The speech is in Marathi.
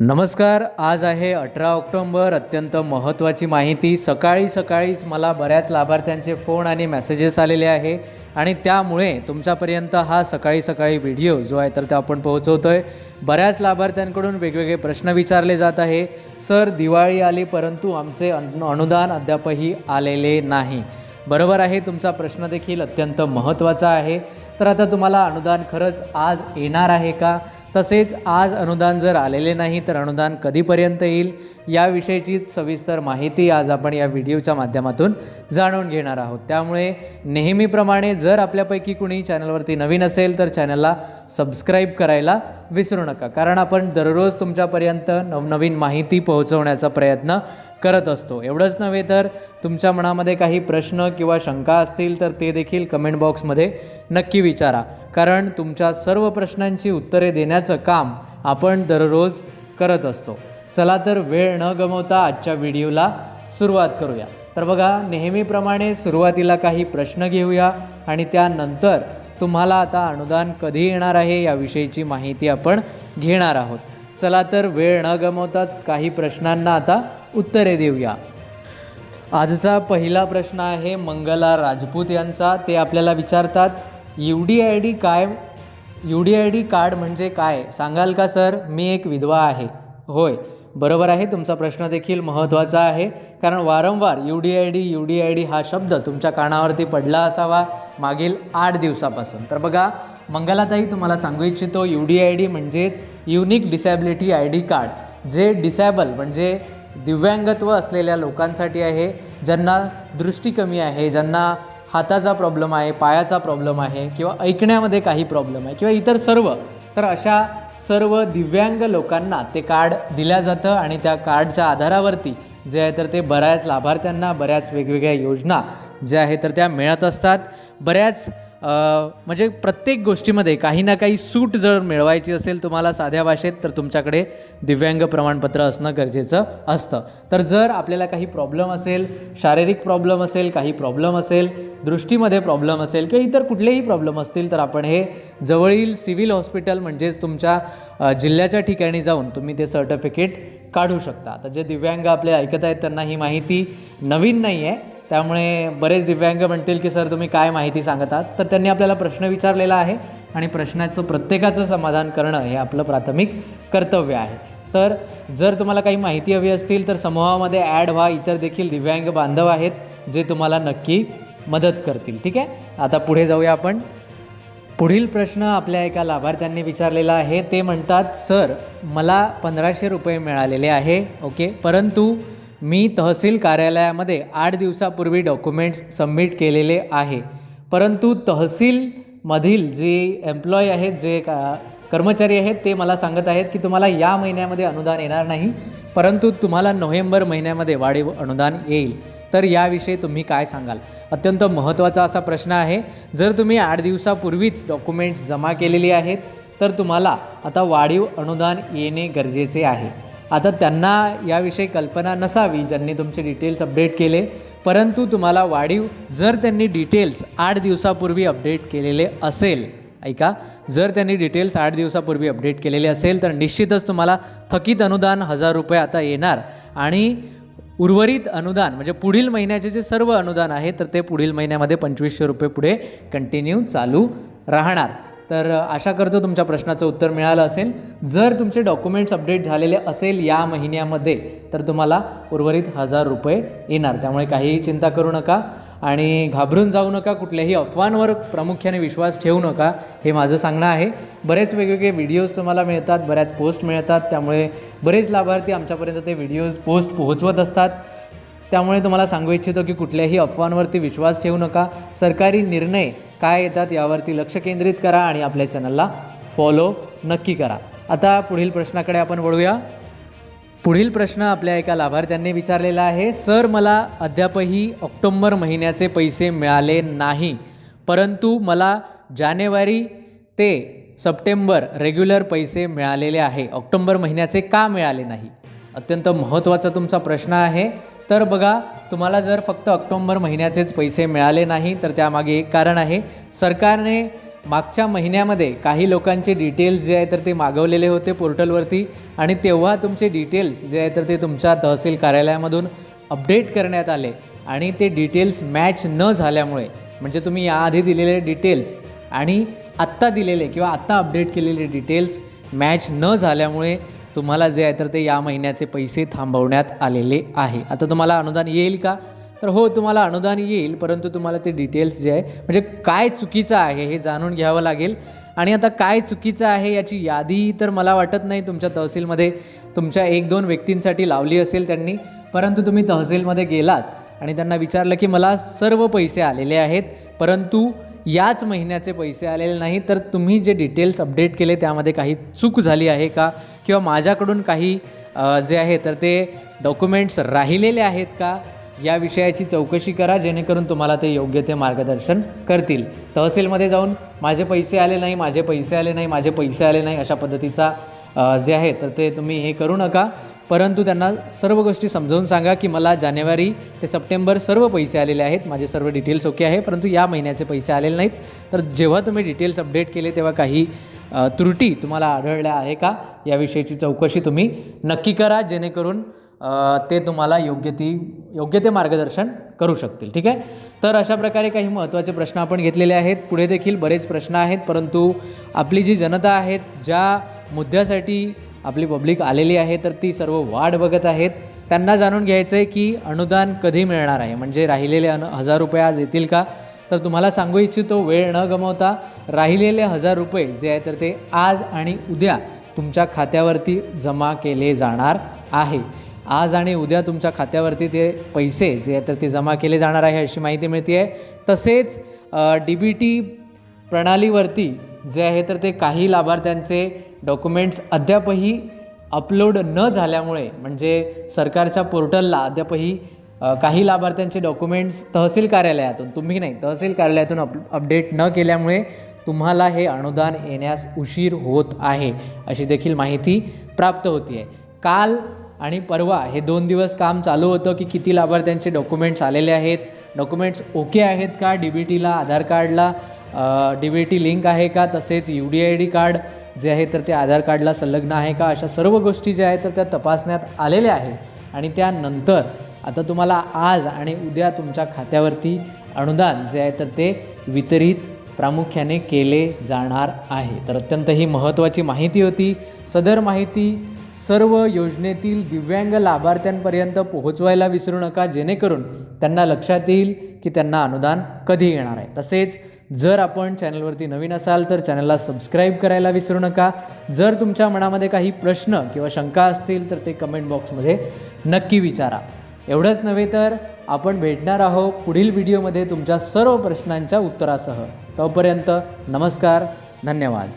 नमस्कार आज आहे अठरा ऑक्टोंबर अत्यंत महत्त्वाची माहिती. सकाळी सकाळीच मला बऱ्याच लाभार्थ्यांचे फोन आणि मेसेजेस आलेले आहे आणि त्यामुळे तुमच्यापर्यंत हा सकाळी सकाळी व्हिडिओ जो आहे तर तो आपण पोहोचवतो आहे बऱ्याच लाभार्थ्यांकडून वेगवेगळे प्रश्न विचारले जात आहे. सर दिवाळी आली परंतु आमचे अनुदान अद्यापही आलेले नाही. बरोबर आहे तुमचा प्रश्न देखील अत्यंत महत्त्वाचा आहे. तर आता तुम्हाला अनुदान खरंच आज येणार आहे का? तसेच आज अनुदान जर आलेले नाही तर अनुदान कधीपर्यंत येईल? याविषयीचीच सविस्तर माहिती आज आपण या व्हिडिओच्या माध्यमातून जाणून घेणार आहोत. त्यामुळे नेहमीप्रमाणे जर आपल्यापैकी कुणी चॅनलवरती नवीन असेल तर चॅनलला सबस्क्राईब करायला विसरू नका. कारण आपण दररोज तुमच्यापर्यंत नवनवीन माहिती पोहोचवण्याचा प्रयत्न करत असतो. एवढंच नव्हे तर तुमच्या मनामध्ये काही प्रश्न किंवा शंका असतील तर ते देखील कमेंट बॉक्समध्ये नक्की विचारा. कारण तुमच्या सर्व प्रश्नांची उत्तरे देण्याचं काम आपण दररोज करत असतो. चला तर वेळ न गमवता आजच्या व्हिडिओला सुरुवात करूया. तर बघा नेहमीप्रमाणे सुरुवातीला काही प्रश्न घेऊया आणि त्यानंतर तुम्हाला आता अनुदान कधी येणार आहे याविषयीची माहिती आपण घेणार आहोत. चला तर वेळ न गमवता काही प्रश्नांना आता उत्तरे देऊया. आजचा पहिला प्रश्न आहे मंगला राजपूत यांचा. ते आपल्याला विचारतात यू डी आय डी काय? U D I D card म्हणजे काय? सांगाल का सर? मी एक विधवा आहे. होय बरोबर आहे. तुमचा प्रश्न देखील महत्त्वाचा आहे. कारण वारंवार U D I D U D I D हा शब्द तुमच्या कानावरती पडला असावा मागील आठ दिवसापासून. तर बघा मंगलाताई तुम्हाला सांगू इच्छितो यू डी आय डी म्हणजेच unique disability I D card. जे डिसॅबल म्हणजे दिव्यांगत्व असलेल्या लोकांसाठी आहे ज्यांना दृष्टी कमी आहे ज्यांना हाताचा प्रॉब्लेम आहे पायाचा प्रॉब्लेम आहे किंवा ऐकण्यामध्ये काही प्रॉब्लेम आहे किंवा इतर सर्व तर अशा सर्व दिव्यांग लोकांना ते कार्ड दिल्या जातं आणि त्या कार्डच्या आधारावरती जे आहे तर ते बऱ्याच लाभार्थ्यांना बऱ्याच वेगवेगळ्या योजना ज्या आहेत तर त्या मिळत असतात. बऱ्याच म्हणजे प्रत्येक गोष्टीमध्ये काही ना काही सूट जर मिळवायची असेल तुम्हाला साध्या भाषेत तर तुमच्याकडे दिव्यांग प्रमाणपत्र असणं गरजेचं असतं. तर जर आपल्याला काही प्रॉब्लेम असेल शारीरिक प्रॉब्लेम असेल काही प्रॉब्लेम असेल दृष्टीमध्ये प्रॉब्लेम असेल किंवा इतर कुठलेही प्रॉब्लेम असतील तर आपण हे जवळील सिव्हिल हॉस्पिटल म्हणजेच तुमच्या जिल्ह्याच्या ठिकाणी जाऊन तुम्ही ते सर्टिफिकेट काढू शकता. आता जे दिव्यांग आपले ऐकत आहेत त्यांना ही माहिती नवीन नाही आहे त्यामुळे बरेच दिव्यांग म्हणतील की सर तुम्ही काय माहिती सांगतात तर त्यांनी आपल्याला प्रश्न विचारलेला आहे आणि प्रश्नाचं प्रत्येकाचं समाधान करणं हे आपलं प्राथमिक कर्तव्य आहे. तर जर तुम्हाला काही माहिती हवी असतील तर समूहामध्ये ॲड व्हा. इतर देखील दिव्यांग बांधव आहेत जे तुम्हाला नक्की मदत करतील. ठीक आहे? आता पुढे जाऊया आपण. पुढील प्रश्न आपल्या एका लाभार्थ्यांनी विचारलेला आहे. ते म्हणतात सर मला पंधराशे रुपये मिळालेले आहे. ओके? परंतु मी तहसील कार्यालयामध्ये आठ दिवसापूर्वी डॉक्युमेंट्स सबमिट केलेले आहे. परंतु तहसीलमधील जे एम्प्लॉय आहेत जे का कर्मचारी आहेत ते मला सांगत आहेत की तुम्हाला या महिन्यामध्ये अनुदान येणार नाही परंतु तुम्हाला नोव्हेंबर महिन्यामध्ये वाढीव अनुदान येईल. तर याविषयी तुम्ही काय सांगाल? अत्यंत महत्त्वाचा असा प्रश्न आहे. जर तुम्ही आठ दिवसापूर्वीच डॉक्युमेंट्स जमा केलेली आहेत तर तुम्हाला आता वाढीव अनुदान येणे गरजेचे आहे. आता त्यांना याविषयी कल्पना नसावी ज्यांनी तुमचे डिटेल्स अपडेट केले. परंतु तुम्हाला वाढीव जर त्यांनी डिटेल्स आठ दिवसापूर्वी अपडेट केलेले असेल ऐका जर त्यांनी डिटेल्स आठ दिवसापूर्वी अपडेट केलेले असेल तर निश्चितच तुम्हाला थकीत अनुदान हजार रुपये आता येणार. आणि उर्वरित अनुदान म्हणजे पुढील महिन्याचे जे सर्व अनुदान आहे तर ते पुढील महिन्यामध्ये पंचवीसशे रुपये पुढे कंटिन्यू चालू राहणार. तर आशा करतो तुमच्या प्रश्नाचं उत्तर मिळालं असेल. जर तुमचे डॉक्युमेंट्स अपडेट झालेले असेल या महिन्यामध्ये तर तुम्हाला उर्वरित हजार रुपये येणार. त्यामुळे काहीही चिंता करू नका आणि घाबरून जाऊ नका कुठल्याही अफवांवर प्रामुख्याने विश्वास ठेवू नका हे माझं सांगणं आहे. बरेच वेगवेगळे व्हिडिओज तुम्हाला मिळतात बऱ्याच पोस्ट मिळतात त्यामुळे बरेच लाभार्थी आमच्यापर्यंत ते व्हिडिओज पोस्ट पोहोचवत असतात. त्यामुळे तुम्हाला सांगू इच्छितो की कुठल्याही अफवांवरती विश्वास ठेवू नका. सरकारी निर्णय काय येतात यावरती लक्ष केंद्रित करा आणि आपल्या चॅनलला फॉलो नक्की करा. आता पुढील प्रश्नाकडे आपण वळूया. पुढील प्रश्न आपल्या एका लाभार्थ्यांनी विचारलेला आहे सर मला अद्यापही ऑक्टोंबर महिन्याचे पैसे मिळाले नाही परंतु मला जानेवारी ते सप्टेंबर रेग्युलर पैसे मिळालेले आहे. ऑक्टोंबर महिन्याचे का मिळाले नाही? अत्यंत महत्त्वाचा तुमचा प्रश्न आहे. तर बघा तुम्हाला जर फक्त ऑक्टोंबर महिन्याचेच पैसे मिळाले नाही तर त्यामागे एक कारण आहे. सरकारने मागच्या महिन्यामध्ये काही लोकांचे डिटेल्स जे आहे तर ते मागवलेले होते पोर्टलवरती. आणि तेव्हा तुमचे डिटेल्स जे आहे तर ते तुमच्या तहसील कार्यालयामधून अपडेट करण्यात आले. आणि ते डिटेल्स मॅच न झाल्यामुळे म्हणजे तुम्ही याआधी दिलेले डिटेल्स आणि आत्ता दिलेले किंवा आत्ता अपडेट केलेले डिटेल्स मॅच न झाल्यामुळे तुम्हाला जे आहे तर ते या महिन्याचे पैसे थांबवण्यात आलेले आहे. आता तुम्हाला अनुदान येईल का? तर हो तुम्हाला अनुदान येईल परंतु तुम्हाला ते डिटेल्स जे आहे म्हणजे काय चुकीचं आहे हे जाणून घ्यावं लागेल. आणि आता काय चुकीचं आहे याची यादी तर मला वाटत नाही तुमच्या तहसीलमध्ये. तुमच्या एक दोन व्यक्तींसाठी लावली असेल त्यांनी परंतु तुम्ही तहसीलमध्ये गेलात आणि त्यांना विचारलं की मला सर्व पैसे आलेले आहेत परंतु याच महिन्याचे पैसे आलेले नाही तर तुम्ही जे डिटेल्स अपडेट केले त्यामध्ये काही चूक झाली आहे का? किंवा माझ्याकडून काही जे आहे तर ते डॉक्युमेंट्स राहिलेले आहेत का? या विषयाची चौकशी करा जेणेकरून तुम्हाला ते योग्य ते मार्गदर्शन करतील. तहसीलमध्ये जाऊन माझे पैसे आले नाही माझे पैसे आले नाही माझे पैसे आले नाही अशा पद्धतीचा जे आहे तर ते तुम्ही हे करू नका. परंतु त्यांना सर्व गोष्टी समजावून सांगा की मला जानेवारी ते सप्टेंबर सर्व पैसे आलेले आहेत. माझे सर्व डिटेल्स ओके आहे परंतु या महिन्याचे पैसे आलेले नाहीत. तर जेव्हा तुम्ही डिटेल्स अपडेट केले तेव्हा काही त्रुटी तुम्हाला आढळल्या आहे का? याविषयीची चौकशी तुम्ही नक्की करा जेणेकरून ते तुम्हाला योग्य ती योग्य ते मार्गदर्शन करू शकतील ठीक आहे? तर अशा प्रकारे काही महत्त्वाचे प्रश्न आपण घेतलेले आहेत. पुढे देखील बरेच प्रश्न आहेत परंतु आपली जी जनता आहेत ज्या मुद्द्यासाठी आपली पब्लिक आलेली आहे तर ती सर्व वाढ बघत आहेत. त्यांना जाणून घ्यायचं आहे की अनुदान कधी मिळणार आहे? म्हणजे राहिलेले अनु हजार रुपये आज येतील का? तर तुम्हाला सांगू इच्छितो वेळ न गमावता राहिलेले हजार रुपये जे आहे तर ते आज आणि उद्या तुमच्या खात्यावरती जमा केले जाणार आहे. आज आणि उद्या तुमच्या खात्यावरती ते पैसे जे आहे तर ते जमा केले जाणार आहे अशी माहिती मिळते आहे तसेच डी बी टी प्रणालीवरती जे आहे तर ते काही लाभार्थ्यांचे डॉक्युमेंट्स अद्यापही अपलोड न झाल्यामुळे म्हणजे सरकारच्या पोर्टलला अद्यापही काही लाभार्थ्यांचे डॉक्युमेंट्स तहसील कार्यालयातून तुम्ही नाही तहसील कार्यालयातून अप अपडेट न केल्यामुळे तुम्हाला हे अनुदान येण्यास उशीर होत आहे अशी देखील माहिती प्राप्त होती आहे काल आणि परवा हे दोन दिवस काम चालू होतं की किती लाभार्थ्यांचे डॉक्युमेंट्स आलेले आहेत डॉक्युमेंट्स ओके आहेत का डी बी टीला आधार कार्डला डी बी टी लिंक आहे का तसेच U D I D card जे आहे तर ते आधार कार्डला संलग्न आहे का अशा सर्व गोष्टी ज्या आहेत तर त्या तपासण्यात आलेल्या आहेत आणि त्यानंतर आता तुम्हाला आज आणि उद्या तुमच्या खात्यावरती अनुदान जे आहे तर ते वितरित प्रामुख्याने केले जाणार आहे. तर अत्यंत ही महत्त्वाची माहिती होती. सदर माहिती सर्व योजनेतील दिव्यांग लाभार्थ्यांपर्यंत पोहोचवायला विसरू नका जेणेकरून त्यांना लक्षात येईल की त्यांना अनुदान कधी येणार आहे. तसेच जर आपण चॅनलवरती नवीन असाल तर चॅनलला सबस्क्राईब करायला विसरू नका. जर तुमच्या मनामध्ये काही प्रश्न किंवा शंका असतील तर ते कमेंट बॉक्समध्ये नक्की विचारा. एवढंच नव्हे तर आपण भेटणार आहोत पुढील व्हिडिओमध्ये तुमच्या सर्व प्रश्नांच्या उत्तरासह. तोपर्यंत नमस्कार धन्यवाद.